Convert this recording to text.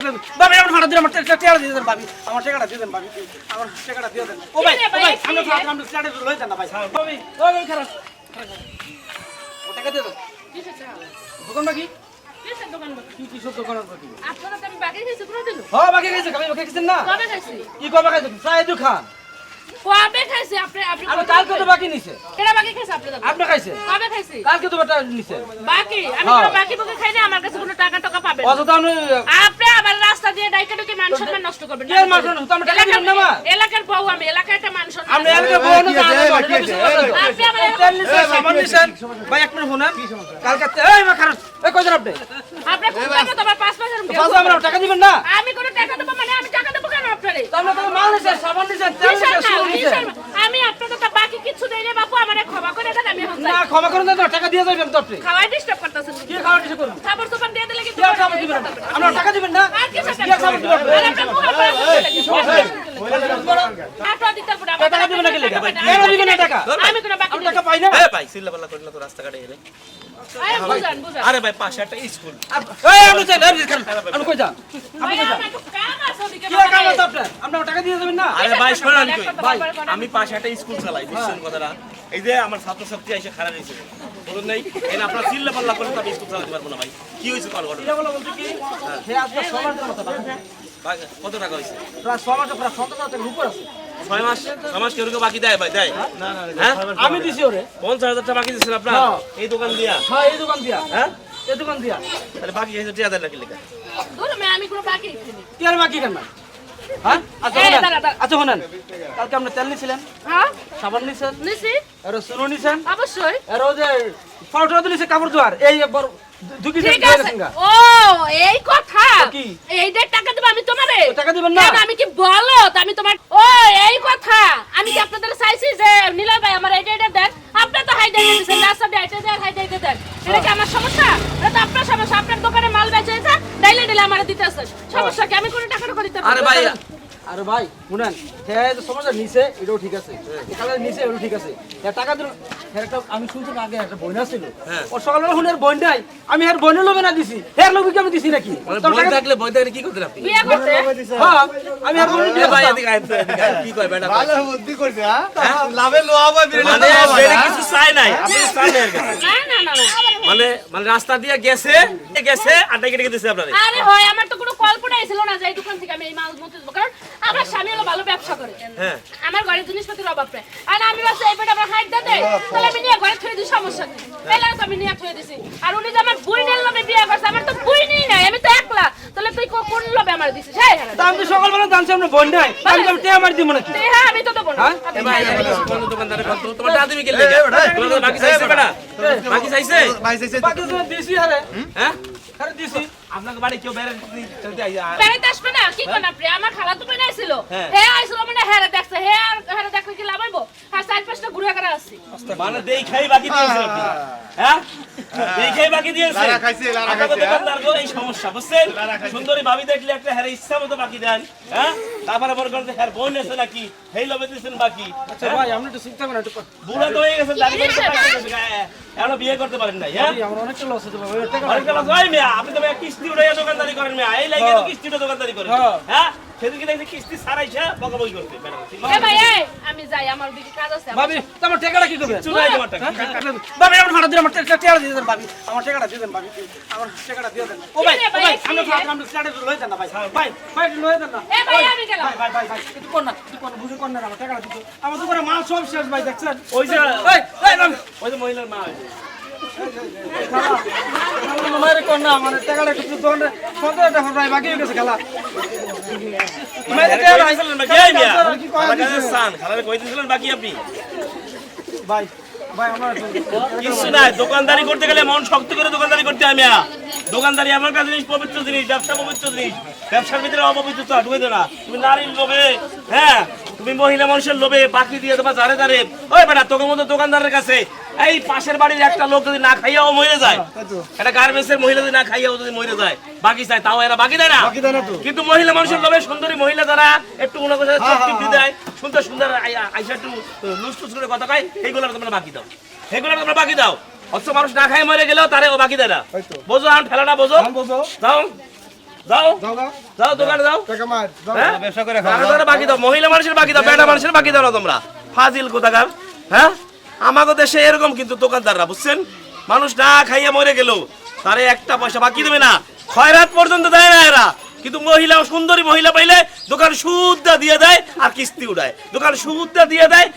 ভাবি আমার ভাড়া দিন আমার টাকা দিয়ে দেন ভাবি। আমার টাকাটা দিয়ে দেন ভাবি। আমার টাকাটা দিয়ে দেন। ও ভাই ও ভাই আমরা তো আমরা টাকাটা লই দেন না ভাই। ভাবি ও ভাই খারাপ। ও টাকা দিয়ে দেন। দোকান বাকি? কিসের দোকান বসে? কি কিসব দোকান আছে কি আপনারা তো আমি বাকি খাইছি কোনোদিন হ্যাঁ বাকি গেছে ভাই বাকি গেছেন না? কবে খাইছি? কি কবে খাইছে আপনি আপনি আমি কবে কালকে তো বাকি নিছে। কেডা বাকি খাইছে আপনি দাদা? আপনি খাইছে কবে খাইছি? কালকে তো বাটা নিছে। বাকি? আমি হ্যাঁ। কোনো বাকি বুকে খাই না আমার কাছে কোনো টাকা টাকা পাবেন না। অযথা আপনি আপনি আবার রাস্তা দিয়ে ডাইকা ঢুকে মান সম্মান নষ্ট করবেন কি আর মান সম্মান? তো আমরা টাকা দিবেন না, এলাকার বউ আমি এলাকায় একটা মান সম্মান আপনি আছে। এলাকা বউন কি আছে, আছে, আপনি আমার তেল নিছেন? নিছেন? ভাই এক মিনিট শুনেন। কালকে এই মা খারাপ। এই কইছেন আপনি? আপনি টাকা তো আমার পাঁচ মাসের মুখে- পাঁচশো আমরা টাকা দিবেন না? আমি কোনো টাকা দেবো মানে আমি টাকা দেবো কেন আপনারে? তো আমরা তো মাল নিছেন সাবান নিছেন তেল নিছেন মাল? শুরু নিছেন কিসের মাল? আমি আপনাদের তো বাকি কিছু দেই না বাপু আমারে ক্ষমা করে দেন আমি এখন না যাই। ক্ষমা করুন না টাকা দিয়ে যাবেন তো আপনি। খাওয়াই ডিস্টার্ব করতেছেন কি খাওয়া ডিস্টার্ব করুন খাবার সোপান দিয়ে দিলে কিন্তু আমরা টাকা দিবেন না? আর কি টাকা দিবেন? না কি লেগে? কেন দিবেন না টাকা আমি কোনো বাকি আমি নেই। টাকা পাই না। এ ভাই সিল্লাপাল্লা করি না তো রাস্তাঘাটে আরে বুঝান, বুঝান। আরে ভাই পাশে একটা স্কুল। কই যান? করেন। আমি পাশে একটা স্কুল চালাই বুঝছেন কথাটা? এই যে আমার ছাত্র ছাত্রী এসে খারাপ হয়েছে বলুন নাই এই আপনারা চিল্লাপাল্লা করে তো আমি স্কুল চালাতে পারব না ভাই। কি হয়েছে কল ঘটনা? কত টাকা হয়েছে প্রায় ছয় মাসে প্রায় সতেরো হাজার উপর আছে। ছয় মাস ছয় মাস কেউ কেউ বাকি দেয় ভাই? দেয়? হ্যাঁ? আমি দিছি ওরে। পঞ্চাশ হাজার টাকা বাকি দিচ্ছেন আপনার? হ্যাঁ। এই দোকান দিয়া? হ্যাঁ এই দোকান দিয়া। হ্যাঁ? এই দোকান দিয়া। তাহলে বাকি হয়েছে টিয়া দেড় লাখ লেখা আমি কোনো বাকি কি আর বাকি কেন হ্যাঁ? আচ্ছা শোনেন। আচ্ছা শোনেন। কালকে আপনি তেল নিছিলেন? হ্যাঁ? সাবান নিছেন? নিছি? আর সুনো নিছেন? অবশ্যই। আর ও যে পাউডার দিছে কাপড় ধোয়ার এই ঠিক আছে। ও, এই কথা। এইটার টাকা দেবো আমি তোমারে? টাকা দিবেন না? আমি কি বলো আমি তোমার ও এই কথা। আমি কি আপনাদের চাইছি যে নীলা ভাই আমার এইটা এটা দেন। আপনি তো হাই দিয়ে দিচ্ছেন রাস্তা দিয়ে হাইটে দেন হাই দিয়ে দেন। এটা কি আমার সমস্যা? এটা তো আপনার সমস্যা। আপনার দোকানে মাল বেচে আছে ডাইলে ডাইলে আমার দিতে সমস্যা কি? আমি কোনো টাকা টাকা দিতে পারব আরে ভাই আরে ভাই শুনেন হ্যাঁ যে সমস্যা নিছে এটাও ঠিক আছে। এখানে নিছে এটাও ঠিক আছে। হ্যাঁ টাকা দিল হ্যাঁ একটা আমি শুনছি আগে একটা বইনা ছিল। হ্যাঁ। ও সকালবেলা শুনে বই নাই আমি আর বইনের লোভে না দিছি। হ্যাঁ লোভে কি আমি দিছি নাকি? মানে বই থাকলে বই থাকলে কি করতেন আপনি? বিয়ে করতে। হ্যাঁ আমি আর বইনের এ বিয়ে ভাই। এদিকে আয় তো, এদিকে আয়। কি কয় বেটা ভালো বুদ্ধি করছে হ্যাঁ? লাভে লোয়া হবে বিরিয়ানি মানে হ্যাঁ? কিছু চাই নাই। আপনি চাই নাই না না না মানে মানে রাস্তা দিয়ে গেছে গেছে আড্ডা কেটে দিছে আপনারে। আরে হয় আমার তো কোনো কল্পনাই ছিল না যে এই দোকান থেকে আমি এই মাল মতো দেবো। কারণ আমার স্বামী হলো ভালো ব্যবসা করে। হ্যাঁ। আমার ঘরে জিনিসপত্রের অভাব নেই। আর আমি ভাবছি এই পেটে আমার হাইট দিতে তাহলে আমি নিয়ে ঘরে থুয়ে দিই সমস্যা নেই। তাহলে তো আমি নিয়ে থুয়ে দিছি। আর উনি যে আমার বুই নিয়ে লোভে বিয়ে করছে আমার তো বুই নেই নাই আমি তো একলা। তাহলে তুই কোন লোভে আমার দিছিস? হ্যাঁ তা আমি তো সকালবেলা জানছি আপনার বই নাই। আমি তো আমি টেয়া মারি দিব নাকি? হ্যাঁ আমি তো দেবো না। হ্যাঁ? ভাই। কোন দোকানদারে কত তোমার দাদি বিকেল লেগে তোমার বাকি চাইছে বেটা? বাকি চাইছে? ভাই চাইছে। বাকি তো দিছি আরে হ্যাঁ? আরে দিছি। আপনাকে বাড়ি কেউ বেড়ে চলতে আইয়া বেড়াইতে আসবে না? কি কোন আপনি? আমার খালা তো বেড়ে আইছিল হ্যাঁ। হে আইছিল মানে হ্যাঁ দেখছে। হে আর হেরে দেখলে কি লাভ হইব? আর চার পাঁচটা ঘুরে করে। আসছে মানে দেখাই বাকি দিয়েছেন হ্যাঁ? দেখাই বাকি দিয়েছেন লারা খাইছে, লারা খাইছে, হ্যাঁ? দোকানদারগো এই সমস্যা বুঝছেন? সুন্দরী ভাবি দেখলে একটা হ্যাঁ ইচ্ছা মতো বাকি দেন হ্যাঁ? তারপরে মনে করেন যে হ্যাঁ বোন এসে নাকি? হেই লবে দিয়েছেন বাকি? আচ্ছা ভাই আপনি একটু চিন্তা করেন একটু বুড়া তো হয়ে গেছেন দাঁড়িয়ে হয়েছে বিয়ে করতে পারেন নাই হ্যাঁ? আমার অনেকটা লস হতে পারে টাকা অনেকটা লস হয় মিয়া, আপনি তো কিস্তি উঠাইয়া দোকানদারি করেন মিয়া, এই লাইগে তো কিস্তিটা দোকানদারি করেন। হ্যাঁ। হ্যাঁ? সেদিনকে দেখছি কিস্তি ছাড়াইছে, বকাবকি করতে, এ ভাই এই আমি যাই আমার দিকে কাজ আছে আমার। ভাবি তো আমার টাকাটা কি করবে চুল নাই তোমার টাকা। ভাবি আমার ভাড়া দিন আমার টাকা টাকা দিয়ে দেন ভাবি আমার টাকাটা দিয়ে দেন ভাবি আমার টাকাটা দিয়ে দেন ও ভাই ও ভাই, ভাই আমরা রে? আমরা টাকাটা লই দেন না ভাই ভাই ভাই লই দেন না এ ভাই আমি গেলাম ভাই ভাই ভাই ভাই একটু কোন না একটু কোন বুঝে কোন না আমার টাকাটা দিতে আমার দোকানে মাল সব শেষ ভাই দেখছেন ওই যে এই এই ওই যে মহিলার মা হয়েছে। আমার টাকাটা দোকানে টাকা ভাই বাকি গেছে খেলা আমার কাছে আমার দোকানদারি করতে গেলে মন শক্ত করে দোকানদারি করতে হয় মিয়া। দোকানদারি এমন একটা জিনিস পবিত্র জিনিস ব্যবসা পবিত্র জিনিস। ব্যবসার ভিতরে অপবিত্রতা ঢুকে না। তুমি নারীর লোভে হ্যাঁ? তুমি মহিলা মানুষের লোভে বাকি দিয়ে তোমার জারে জারে ওই বেটা তোকে মতো দোকানদারের কাছে এই পাশের বাড়ির একটা লোক যদি না খাইয়াও মরে যায়। একটা গার্মেন্টসের মহিলা যদি না খাইয়াও যদি মরে যায় বাকি চায় তাও এরা বাকি দেয় না। কিন্তু মহিলা মানুষের লোভে সুন্দরী মহিলা যারা একটু করে চোখ টিপি দেয় সুন্দর সুন্দর আইসা একটু লুস করে কথা কয় এইগুলো তোমরা বাকি দাও। এগুলো তোমরা বাকি দাও। অথচ মানুষ না খাই মরে গেলেও তারে ও বাকি দেয় না। বোঝো এখন ঠেলাটা বোঝো। বোঝো। দাও যাও। যাও যাও দোকানে যাও। টাকা মার যাও। হ্যাঁ? ব্যবসা করে খাও। তারা তারা বাকি দাও। মহিলা মানুষের বাকি দাও বেটা মানুষের বাকি দাও না তোমরা। ফাজিল কোথাকার হ্যাঁ? আমাদের দেশে এরকম কিন্তু দোকানদাররা, বুঝছেন? মানুষ না খাইয়া মরে গেল, তারে একটা পয়সা বাকি দেবে না। খয়রাত পর্যন্ত দেয় না এরা। কিন্তু মহিলা, সুন্দরী মহিলা পাইলে দোকান সুদটা দিয়ে দেয় আর কিস্তি উড়ায়। দোকান সুদটা দিয়ে দেয়।